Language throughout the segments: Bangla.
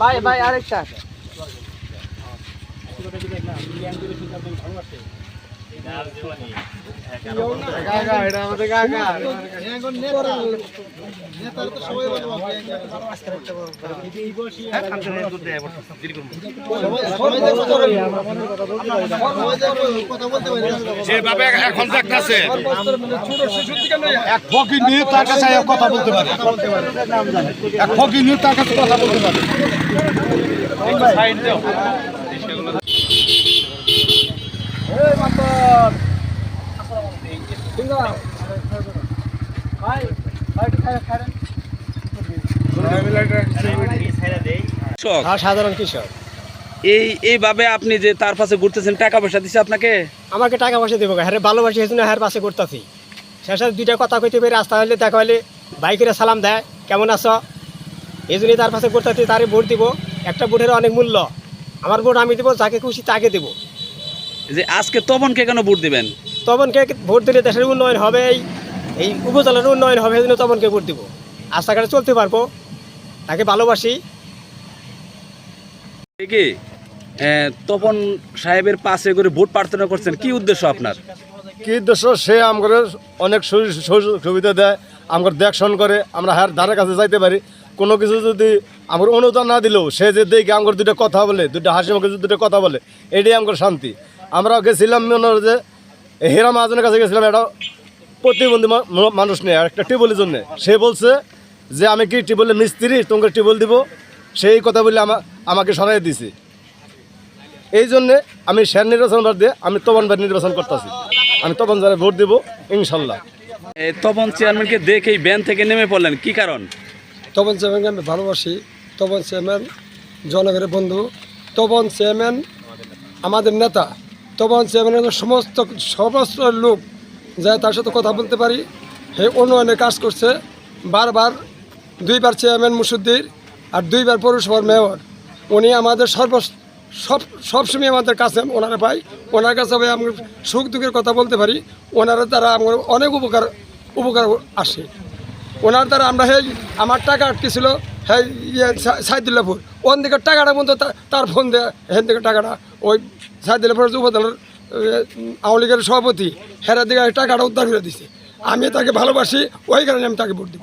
ভাই ভাই আরেকটা। যেভাবে এখন দেখতেছে এক ফকির নিয়ে তার কাছে কথা বলতে পারে। এক ফকির নিয়ে তার কাছে কথা বলতে পারে। আর সাধারণ কৃষক। এই এইভাবে আপনি যে তার পাশে ঘুরতেছেন টাকা পয়সা দিচ্ছে আপনাকে? আমাকে টাকা পয়সা দেবো হ্যাঁ ভালোবাসি হ্যার পাশে দুইটা কথা কইতে পারি রাস্তা হলে দেখা হলে বাইকের সালাম দেয়। কেমন আছো? এই জন্যই তার পাশে করতেছি তারে ভোট দিব। একটা ভোটের অনেক মূল্য। আমার ভোট আমি দেবো যাকে খুশি তাকে দেবো। যে আজকে তপনকে কেন ভোট দিবেন? তপনকে ভোট দিলে দেশের উন্নয়ন হবে এই উপজেলার উন্নয়ন হবে এই জন্য তপনকে ভোট দিব। রাস্তাঘাটে চলতে পারব। তাকে ভালোবাসি। কি? তপন সাহেবের পাশে করে ভোট প্রার্থনা করছেন কি উদ্দেশ্য আপনার? কি উদ্দেশ্য? সে আমাদের অনেক সুযোগ সুযোগ সুবিধা দেয় আমার দেখশন করে আমরা হার ধারে কাছে যাইতে পারি। কোনো কিছু যদি আমার অনুদান না দিলেও সে যে দেখে আমার দুটো কথা বলে দুটো হাসি মুখে দুটো কথা বলে এটাই আমার শান্তি। আমরা গেছিলাম মনে হয় যে হেরা মহাজনের কাছে গেছিলাম একটা প্রতিবন্ধী মানুষ নেই আর একটা টিউবওয়েলের জন্য। সে বলছে যে আমি কি টিউবওয়েলের মিস্ত্রি? তোমাকে টিউবওয়েল দিব? সেই কথা বলে আমা আমাকে সরাই দিছে। এই জন্যে আমি শের নির্বাচন বাদ দিয়ে আমি তপন ভাই নির্বাচন করতেছি। আমি তপন যারা ভোট দিব ইনশাল্লাহ। এই তপন চেয়ারম্যানকে দেখেই ব্যান থেকে নেমে পড়লেন কি কারণ? তপন চেয়ারম্যানকে আমি ভালোবাসি। তপন চেয়ারম্যান জনগণের বন্ধু। তপন চেয়ারম্যান আমাদের নেতা। তপন চেয়ারম্যানের সমস্ত সমস্ত লোক যা তার সাথে কথা বলতে পারি। হে উন্নয়নের কাজ করছে বারবার, দুইবার চেয়ারম্যান মুসুদ্দির আর দুইবার পৌরসভার মেয়র। উনি আমাদের সর্ব সব, সবসময় আমাদের কাছে ওনারা পাই। ওনার কাছে আমরা সুখ দুঃখের কথা বলতে পারি। ওনারা দ্বারা আমার অনেক উপকার উপকার আসে। ওনার দ্বারা আমরা হেই আমার টাকা আটকেছিল হ্যাঁ ইয়ে সা- সাইদুল্লাপুর। ওন দিকে টাকাটা বন্ধু তার ফোন দেয় হেন থেকে টাকাটা। ওই সাইদুল্লাপুর উপজেলার আওয়ামী লীগের সভাপতি হেরার দিকে টাকাটা উদ্ধার করে দিছে। আমি তাকে ভালোবাসি ওই কারণে আমি তাকে ভোট দিব।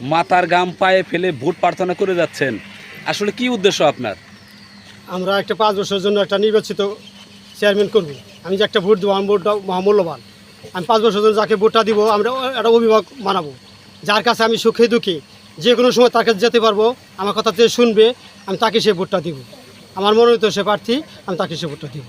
মাথার গাম পায়ে ফেলে ভোট প্রার্থনা করে যাচ্ছেন। আসলে কি উদ্দেশ্য আপনার? আমরা একটা পাঁচ বছরের জন্য একটা নির্বাচিত চেয়ারম্যান করব। আমি যে একটা ভোট দেবো আমার ভোটটা মহামূল্যবান। আমি পাঁচ বছরের জন্য যাকে ভোটটা দিব আমরা একটা অভিভাবক বানাবো। যার কাছে আমি সুখে দুঃখে যে কোনো সময় তার কাছে যেতে পারব, আমার কথা যে শুনবে, আমি তাকে সে ভোটটা দিব। আমার মনোনীত সে প্রার্থী, আমি তাকে সে ভোটটা দিব।